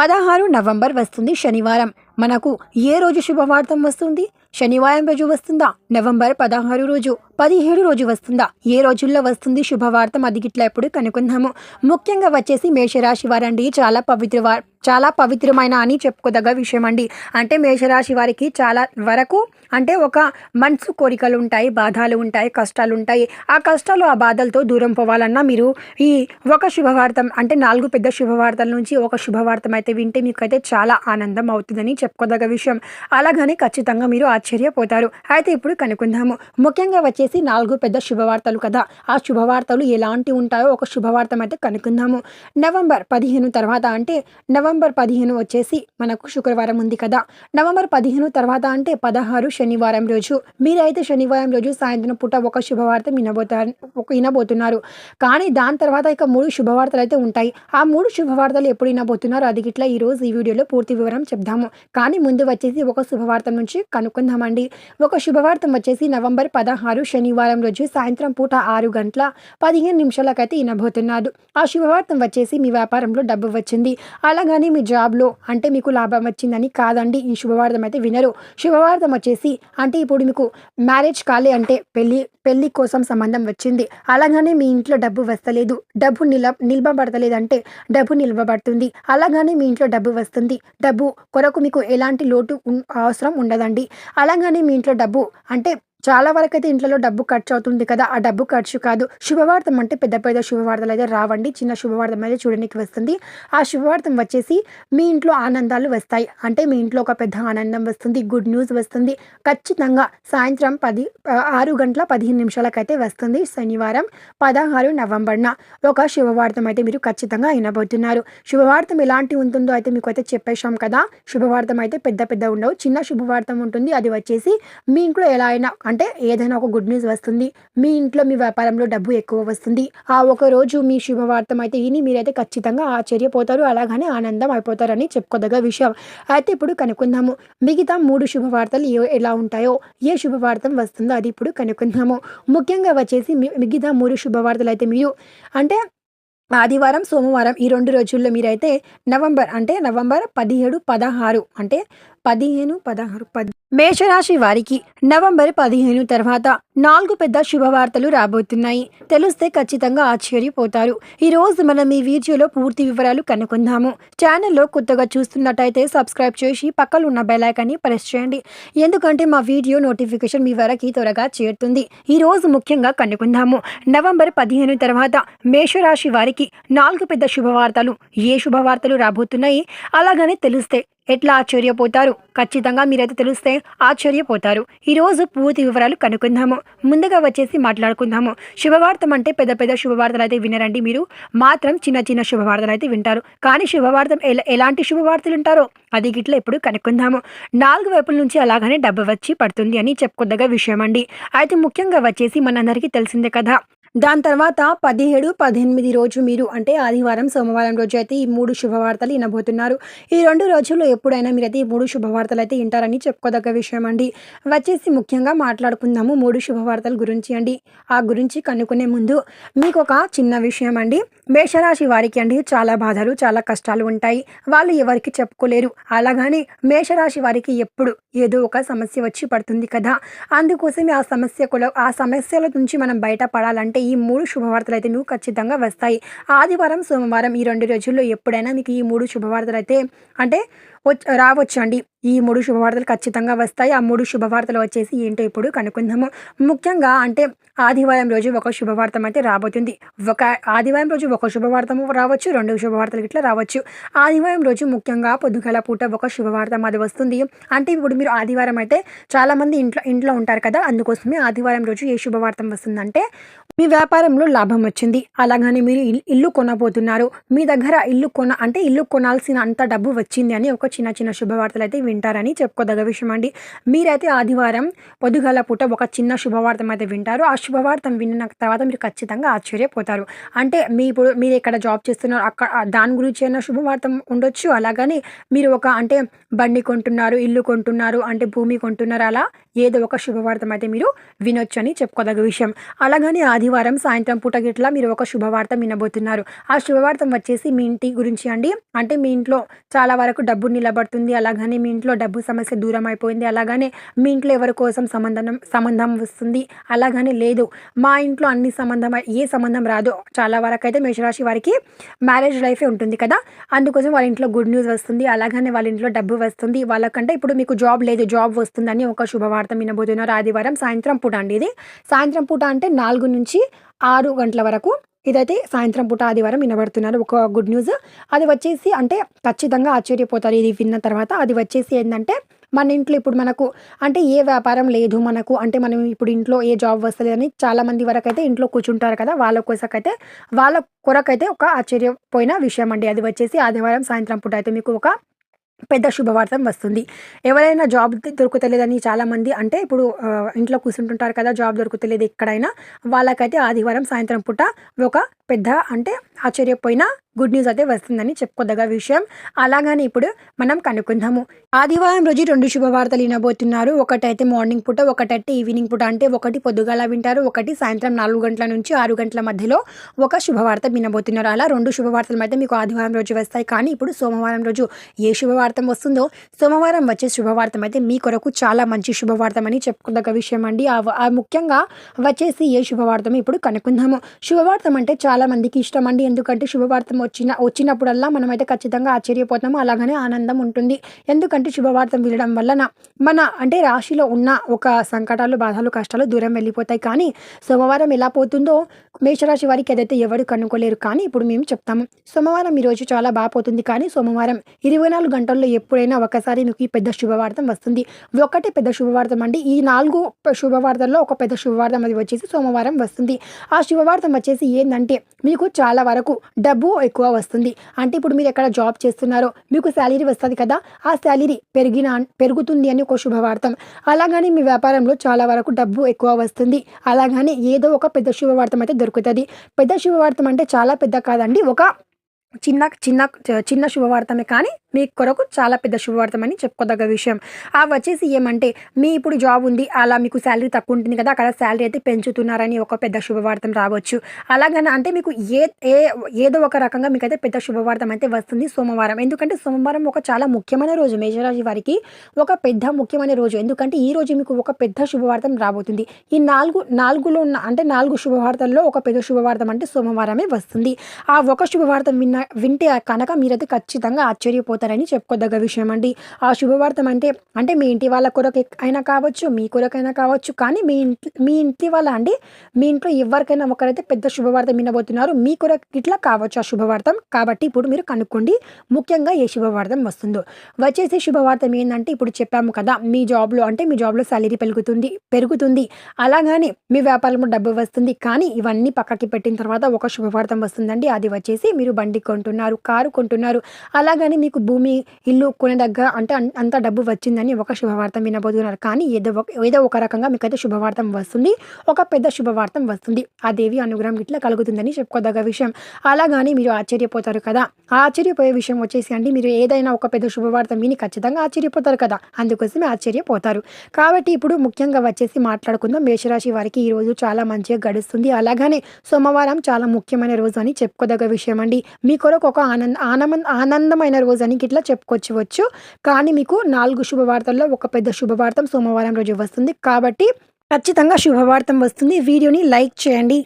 పదహారు నవంబర్ వస్తుంది శనివారం. మనకు ఏ రోజు శుభవార్తం వస్తుంది? శనివారం రోజు వస్తుందా? నవంబర్ పదహారు రోజు పదిహేడు రోజు వస్తుందా? ఏ రోజుల్లో వస్తుంది శుభవార్తం? అది గిట్లా ఎప్పుడు కనుక్కుందాము. ముఖ్యంగా వచ్చేసి మేషరాశి వారండి. చాలా పవిత్ర చాలా పవిత్రమైన అని చెప్పుకోదగ్గ విషయం అండి అంటే మేషరాశి వారికి చాలా వరకు అంటే ఒక మనసు కోరికలు ఉంటాయి బాధలు ఉంటాయి కష్టాలు ఉంటాయి. ఆ కష్టాలు ఆ బాధలతో దూరం పోవాలన్నా మీరు ఈ ఒక శుభవార్తం అంటే నాలుగు పెద్ద శుభవార్తల నుంచి ఒక శుభవార్తం అయితే వింటే మీకు అయితే చాలా ఆనందం అవుతుందని చెప్పుకోదగ్గ విషయం. అలాగని ఖచ్చితంగా మీరు ఆశ్చర్యపోతారు. అయితే ఇప్పుడు కనుక్కుందాము. ముఖ్యంగా వచ్చేసి నాలుగు పెద్ద శుభవార్తలు కదా. ఆ శుభవార్తలు ఎలాంటి ఉంటాయో ఒక శుభవార్త అయితే కనుక్కుందాము. నవంబర్ పదిహేను తర్వాత అంటే నవంబర్ పదిహేను వచ్చేసి మనకు శుక్రవారం ఉంది కదా. నవంబర్ పదిహేను తర్వాత అంటే పదహారు శనివారం రోజు. మీరైతే శనివారం రోజు సాయంత్రం పూట ఒక శుభవార్త వినబోతారు వినబోతున్నారు. కానీ దాని తర్వాత ఇక మూడు శుభవార్తలు అయితే ఉంటాయి. ఆ మూడు శుభవార్తలు ఎప్పుడు వినబోతున్నారు? అది గిట్లా ఈ రోజు ఈ వీడియోలో పూర్తి వివరం చెప్దాము. కానీ ముందు వచ్చేసి ఒక శుభవార్త నుంచి కనుక్కుందామండి. ఒక శుభవార్తం వచ్చేసి నవంబర్ పదహారు శనివారం రోజు సాయంత్రం పూట ఆరు గంటల పదిహేను నిమిషాలకైతే వినబోతున్నారు ఆ శుభవార్తం వచ్చేసి మీ వ్యాపారంలో డబ్బు వచ్చింది. అలాగని మీ జాబ్లో అంటే మీకు లాభం వచ్చిందని కాదండి. ఈ శుభవార్తం అయితే వినరు. శుభవార్తం వచ్చేసి అంటే ఇప్పుడు మీకు మ్యారేజ్ కాలే అంటే పెళ్ళి పెళ్ళి కోసం సంబంధం వచ్చింది. అలాగనే మీ ఇంట్లో డబ్బు వస్తలేదు. డబ్బు నిల నిల్వబడతలేదంటే డబ్బు నిల్వబడుతుంది. అలాగనే మీ ఇంట్లో డబ్బు వస్తుంది. డబ్బు కొరకు మీకు ఎలాంటి లోటు అవసరం ఉండదండి. అలాగని మీ ఇంట్లో డబ్బు అంటే చాలా వరకు అయితే ఇంట్లో డబ్బు ఖర్చు అవుతుంది కదా ఆ డబ్బు ఖర్చు కాదు. శుభవార్తం అంటే పెద్ద పెద్ద శుభవార్తలు అయితే రావండి. చిన్న శుభవార్తం అయితే చూడడానికి వస్తుంది. ఆ శుభవార్తం వచ్చేసి మీ ఇంట్లో ఆనందాలు వస్తాయి. అంటే మీ ఇంట్లో ఒక పెద్ద ఆనందం వస్తుంది గుడ్ న్యూస్ వస్తుంది. ఖచ్చితంగా సాయంత్రం పది ఆరు గంటల పదిహేను నిమిషాలకైతే వస్తుంది శనివారం పదహారు నవంబర్న ఒక శుభవార్తం అయితే మీరు ఖచ్చితంగా వినబోతున్నారు. శుభవార్తం ఎలాంటి ఉంటుందో అయితే మీకు అయితే చెప్పేశాం కదా. శుభవార్తం అయితే పెద్ద పెద్ద ఉండవు. చిన్న శుభవార్తం ఉంటుంది. అది వచ్చేసి మీ ఇంట్లో ఎలా అయినా అంటే ఏదైనా ఒక గుడ్ న్యూస్ వస్తుంది మీ ఇంట్లో మీ వ్యాపారంలో డబ్బు ఎక్కువ వస్తుంది ఆ ఒక రోజు మీ శుభవార్తం అయితే విని మీరైతే ఖచ్చితంగా ఆశ్చర్యపోతారు అలాగనే ఆనందం అయిపోతారని చెప్పుకోదగ్గ విషయం. అయితే ఇప్పుడు కనుక్కుందాము. మిగతా మూడు శుభవార్తలు ఏ- ఎలా ఉంటాయో ఏ శుభవార్తం వస్తుందో అది ఇప్పుడు కనుక్కుందాము. ముఖ్యంగా వచ్చేసి మి- మిగతా మూడు శుభవార్తలు అయితే మీరు అంటే ఆదివారం సోమవారం ఈ రెండు రోజుల్లో మీరైతే నవంబర్ అంటే నవంబర్ పదిహేడు పదహారు అంటే పదిహేను పదహారు పది మేషరాశి వారికి నవంబర్ పదిహేను తర్వాత నాలుగు పెద్ద శుభవార్తలు రాబోతున్నాయి. తెలిస్తే ఖచ్చితంగా ఆశ్చర్యపోతారు. ఈ రోజు మనం ఈ వీడియోలో పూర్తి వివరాలు కనుక్కుందాము. ఛానల్లో కొత్తగా చూస్తున్నట్టయితే సబ్స్క్రైబ్ చేసి పక్కన ఉన్న బెల్ ప్రెస్ చేయండి. ఎందుకంటే మా వీడియో నోటిఫికేషన్ మీ వరకు త్వరగా చేరుతుంది. ఈ రోజు ముఖ్యంగా కనుక్కుందాము. నవంబర్ పదిహేను తర్వాత మేషరాశి వారికి నాలుగు పెద్ద శుభవార్తలు. ఏ శుభవార్తలు రాబోతున్నాయి? అలాగనే తెలిస్తే ఎట్లా ఆశ్చర్యపోతారు? ఖచ్చితంగా మీరైతే తెలిస్తే ఆశ్చర్యపోతారు. ఈరోజు పూర్తి వివరాలు కనుక్కుందాము. ముందుగా వచ్చేసి మాట్లాడుకుందాము. శుభవార్తం అంటే పెద్ద పెద్ద శుభవార్తలు అయితే వినరండి మీరు. మాత్రం చిన్న చిన్న శుభవార్తలు అయితే వింటారు. కానీ శుభవార్తం ఎలా ఎలాంటి శుభవార్తలు ఉంటారో అది గిట్ల ఇప్పుడు కనుక్కుందాము. నాలుగు వైపుల నుంచి అలాగనే డబ్బు వచ్చి పడుతుంది అని చెప్పుకోదగ్గ విషయం అండి అయితే ముఖ్యంగా వచ్చేసి మనందరికీ తెలిసిందే కదా. దాని తర్వాత పదిహేడు పద్దెనిమిది రోజు మీరు అంటే ఆదివారం సోమవారం రోజు అయితే ఈ మూడు శుభవార్తలు వినబోతున్నారు. ఈ రెండు రోజుల్లో ఎప్పుడైనా మీరైతే ఈ మూడు శుభవార్తలు అయితే వింటారని చెప్పుకోదగ్గ విషయం అండి. వచ్చేసి ముఖ్యంగా మాట్లాడుకుందాము మూడు శుభవార్తల గురించి అండి. ఆ గురించి కనుక్కునే ముందు మీకు ఒక చిన్న విషయం అండి. మేషరాశి వారికి అండి చాలా బాధలు చాలా కష్టాలు ఉంటాయి. వాళ్ళు ఎవరికి చెప్పుకోలేరు. అలాగని మేషరాశి వారికి ఎప్పుడు ఏదో ఒక సమస్య వచ్చి పడుతుంది కదా. అందుకోసమే ఆ సమస్య ఆ సమస్యల నుంచి మనం బయటపడాలంటే ఈ మూడు శుభవార్తలు అయితే మీకు ఖచ్చితంగా వస్తాయి. ఆదివారం సోమవారం ఈ రెండు రోజుల్లో ఎప్పుడైనా మీకు ఈ మూడు శుభవార్తలు అయితే అంటే రావచ్చండి. ఈ మూడు శుభవార్తలు ఖచ్చితంగా వస్తాయి. ఆ మూడు శుభవార్తలు వచ్చేసి ఏంటో ఇప్పుడు కనుక్కుందాము. ముఖ్యంగా అంటే ఆదివారం రోజు ఒక శుభవార్తం అయితే రాబోతుంది. ఒక ఆదివారం రోజు ఒక శుభవార్తము రావచ్చు రెండు శుభవార్తలు ఇట్లా రావచ్చు. ఆదివారం రోజు ముఖ్యంగా పొద్దుగల పూట ఒక శుభవార్తం అది వస్తుంది. అంటే ఇప్పుడు మీరు ఆదివారం అయితే చాలామంది ఇంట్లో ఇంట్లో ఉంటారు కదా అందుకోసమే ఆదివారం రోజు ఏ శుభవార్తం వస్తుందంటే మీ వ్యాపారంలో లాభం వచ్చింది. అలాగని మీరు ఇల్లు కొనబోతున్నారు. మీ దగ్గర ఇల్లు కొన అంటే ఇల్లు కొనాల్సిన అంత డబ్బు వచ్చింది అని ఒక చిన్న చిన్న శుభవార్తలు అయితే వింటారని చెప్పుకోదగ్గ విషయం అండి. మీరైతే ఆదివారం పొద్దుగల పూట ఒక చిన్న శుభవార్తం అయితే వింటారు. ఆ శుభవార్తం విన్న తర్వాత మీరు ఖచ్చితంగా ఆశ్చర్యపోతారు. అంటే మీ ఇప్పుడు మీరు ఎక్కడ జాబ్ చేస్తున్నారు. అక్కడ దాని గురించి అయినా శుభవార్తం ఉండొచ్చు? అలాగని మీరు ఒక అంటే బండి కొంటున్నారు ఇల్లు కొంటున్నారు అంటే భూమి కొంటున్నారు అలా ఏదో ఒక శుభవార్తం అయితే మీరు వినొచ్చు అని చెప్పుకోదగ్గ విషయం. అలాగని ఆదివారం సాయంత్రం పూట గిట్ల మీరు ఒక శుభవార్త వినబోతున్నారు. ఆ శుభవార్తం వచ్చేసి మీ ఇంటి గురించి అండి. అంటే మీ ఇంట్లో చాలా వరకు డబ్బు నిలబడుతుంది. అలాగనే మీ ఇంట్లో డబ్బు సమస్య దూరం అయిపోయింది. అలాగనే మీ ఇంట్లో ఎవరి కోసం సంబంధం సంబంధం వస్తుంది? అలాగనే లేదు. మా ఇంట్లో అన్ని సంబంధం ఏ సంబంధం రాదు చాలా వరకు అయితే మేషరాశి వారికి మ్యారేజ్ లైఫే ఉంటుంది కదా. అందుకోసం వాళ్ళ ఇంట్లో గుడ్ న్యూస్ వస్తుంది. అలాగనే వాళ్ళ ఇంట్లో డబ్బు వస్తుంది. వాళ్ళకంటే ఇప్పుడు మీకు జాబ్ లేదు. జాబ్ వస్తుందని ఒక శుభవార్త వినబోతున్నారు ఆదివారం సాయంత్రం పూట అండి ఇది. సాయంత్రం పూట అంటే నాలుగు నుంచి ఆరు గంటల వరకు ఇదైతే సాయంత్రం పూట ఆదివారం వినబడుతున్నారు. ఒక గుడ్ న్యూస్. అది వచ్చేసి అంటే ఖచ్చితంగా ఆశ్చర్యపోతారు. ఇది విన్న తర్వాత అది వచ్చేసి ఏంటంటే మన ఇంట్లో ఇప్పుడు మనకు అంటే ఏ వ్యాపారం లేదు మనకు. అంటే మనం ఇప్పుడు ఇంట్లో ఏ జాబ్ వస్తలేదని చాలా మంది వరకు అయితే ఇంట్లో కూర్చుంటారు కదా. వాళ్ళ కోసకైతే వాళ్ళ కొరకైతే ఒక ఆశ్చర్యపోయిన విషయం అండి. అది వచ్చేసి ఆదివారం సాయంత్రం పూట అయితే మీకు ఒక పెద్ద శుభవార్తం వస్తుంది. ఎవరైనా జాబ్ దొరుకుతలేదని చాలామంది అంటే ఇప్పుడు ఇంట్లో కూర్చుంటుంటారు కదా జాబ్ దొరుకుతలేదు ఎక్కడైనా వాళ్ళకైతే ఆదివారం సాయంత్రం పూట ఒక పెద్ద అంటే ఆశ్చర్యపోయిన గుడ్ న్యూస్ అయితే వస్తుందని చెప్పుకోదగ్గ విషయం. అలాగని ఇప్పుడు మనం కనుక్కుందాము. ఆదివారం రోజు రెండు శుభవార్తలు వినబోతున్నారు. ఒకటైతే మార్నింగ్ పూట ఒకటైతే ఈవినింగ్ పూట. అంటే ఒకటి పొద్దుగాల వింటారు ఒకటి సాయంత్రం నాలుగు గంటల నుంచి ఆరు గంటల మధ్యలో ఒక శుభవార్త వినబోతున్నారు. అలా రెండు శుభవార్తలు అయితే మీకు ఆదివారం రోజు వస్తాయి. కానీ ఇప్పుడు సోమవారం రోజు ఏ శుభవార్తం వస్తుందో సోమవారం వచ్చే శుభవార్తం అయితే మీ కొరకు చాలా మంచి శుభవార్తం అని చెప్పుకోదగ్గ విషయం అండి. ఆ ముఖ్యంగా వచ్చేసి ఏ శుభవార్తం ఇప్పుడు కనుక్కుందాము. శుభవార్తం అంటే చాలా మందికి ఇష్టం అండి. ఎందుకంటే శుభవార్తం వచ్చిన వచ్చినప్పుడల్లా మనమైతే ఖచ్చితంగా ఆశ్చర్యపోతాము అలాగనే ఆనందం ఉంటుంది. ఎందుకంటే శుభవార్తం వినడం వలన మన అంటే రాశిలో ఉన్న ఒక సంకటాలు బాధలు కష్టాలు దూరం వెళ్ళిపోతాయి. కానీ సోమవారం ఎలా పోతుందో మేషరాశి వారికి ఏదైతే ఎవరు కనుక్కోలేరు. కానీ ఇప్పుడు మేము చెప్తాము సోమవారం ఈ రోజు చాలా బాగా పోతుంది. కానీ సోమవారం ఇరవై నాలుగు గంటల్లో ఎప్పుడైనా ఒకసారి మీకు ఈ పెద్ద శుభవార్తం వస్తుంది. ఒకటే పెద్ద శుభవార్తం అండి. ఈ నాలుగు శుభవార్తల్లో ఒక పెద్ద శుభవార్తం అది వచ్చేసి సోమవారం వస్తుంది. ఆ శుభవార్తం వచ్చేసి ఏంటంటే మీకు చాలా వరకు డబ్బు ఎక్కువ వస్తుంది. అంటే ఇప్పుడు మీరు ఎక్కడ జాబ్ చేస్తున్నారో మీకు శాలరీ వస్తుంది కదా ఆ శాలరీ పెరిగిన పెరుగుతుంది అని ఒక శుభవార్తం. అలాగని మీ వ్యాపారంలో చాలా వరకు డబ్బు ఎక్కువ వస్తుంది. అలాగని ఏదో ఒక పెద్ద శుభవార్తం అయితే దొరుకుతుంది. పెద్ద శుభవార్తం అంటే చాలా పెద్ద కాదండి ఒక చిన్న చిన్న చిన్న శుభవార్తమే కానీ మీ కొరకు చాలా పెద్ద శుభవార్తం అని చెప్పుకోదగ్గ విషయం. ఆ వచ్చేసి ఏమంటే మీ ఇప్పుడు జాబ్ ఉంది అలా మీకు శాలరీ తక్కువ ఉంటుంది కదా అక్కడ శాలరీ అయితే పెంచుతున్నారని ఒక పెద్ద శుభవార్తం రావచ్చు. అలాగని అంటే మీకు ఏ ఏ ఏదో ఒక రకంగా మీకైతే పెద్ద శుభవార్తం అయితే వస్తుంది సోమవారం. ఎందుకంటే సోమవారం ఒక చాలా ముఖ్యమైన రోజు. మేషరాశి వారికి ఒక పెద్ద ముఖ్యమైన రోజు. ఎందుకంటే ఈ రోజు మీకు ఒక పెద్ద శుభవార్తం రాబోతుంది. ఈ నాలుగు నాలుగులో ఉన్న అంటే నాలుగు శుభవార్తల్లో ఒక పెద్ద శుభవార్తం అంటే సోమవారమే వస్తుంది. ఆ ఒక శుభవార్తం విన్న వింటే కనుక మీరైతే ఖచ్చితంగా ఆశ్చర్యపోతారని చెప్పుకోదగ్గ విషయం అండి ఆ శుభవార్తం అంటే అంటే మీ ఇంటి వాళ్ళ కొరకు అయినా కావచ్చు మీ కొరకైనా కావచ్చు కానీ మీ ఇంటి మీ ఇంటి వాళ్ళ అండి మీ ఇంట్లో ఎవరికైనా ఒకరైతే పెద్ద శుభవార్తం వినబోతున్నారు మీ కొరకు ఇట్లా కావచ్చు ఆ శుభవార్తం. కాబట్టి ఇప్పుడు మీరు కనుక్కోండి ముఖ్యంగా ఏ శుభవార్తం వస్తుందో. వచ్చేసి శుభవార్తం ఏంటంటే ఇప్పుడు చెప్పాము కదా మీ జాబ్లో అంటే మీ జాబ్లో సాలరీ పెరుగుతుంది పెరుగుతుంది. అలాగానే మీ వ్యాపారంలో డబ్బు వస్తుంది కానీ ఇవన్నీ పక్కకి పెట్టిన తర్వాత ఒక శుభవార్తం వస్తుందండి. అది వచ్చేసి మీరు బండి కొంటున్నారు కారు కొంటున్నారు. అలాగని మీకు భూమి ఇల్లు కొనేదగ్గర అంటే అంత డబ్బు వచ్చిందని ఒక శుభవార్తం వినబోతున్నారు. కానీ ఏదో ఒక ఏదో ఒక రకంగా మీకైతే శుభవార్తం వస్తుంది. ఒక పెద్ద శుభవార్తం వస్తుంది. ఆ దేవి అనుగ్రహం ఇట్లా కలుగుతుందని చెప్పుకోదగ్గ విషయం. అలాగని మీరు ఆశ్చర్యపోతారు కదా. ఆశ్చర్యపోయే విషయం వచ్చేసి అండి మీరు ఏదైనా ఒక పెద్ద శుభవార్త విని ఖచ్చితంగా ఆశ్చర్యపోతారు కదా. అందుకోసమే ఆశ్చర్యపోతారు. కాబట్టి ఇప్పుడు ముఖ్యంగా వచ్చేసి మాట్లాడుకుందాం. మేషరాశి వారికి ఈ రోజు చాలా మంచిగా గడుస్తుంది. అలాగనే సోమవారం చాలా ముఖ్యమైన రోజు అని చెప్పుకోదగ్గ విషయం అండి. మీ కొరకు ఒక ఆనంద ఆనంద ఆనందమైన రోజు అని ఇట్లా చెప్పుకోవచ్చు కానీ మీకు నాలుగు శుభవార్తల్లో ఒక పెద్ద శుభవార్తం సోమవారం రోజు వస్తుంది. కాబట్టి ఖచ్చితంగా శుభవార్తం వస్తుంది. వీడియోని లైక్ చేయండి.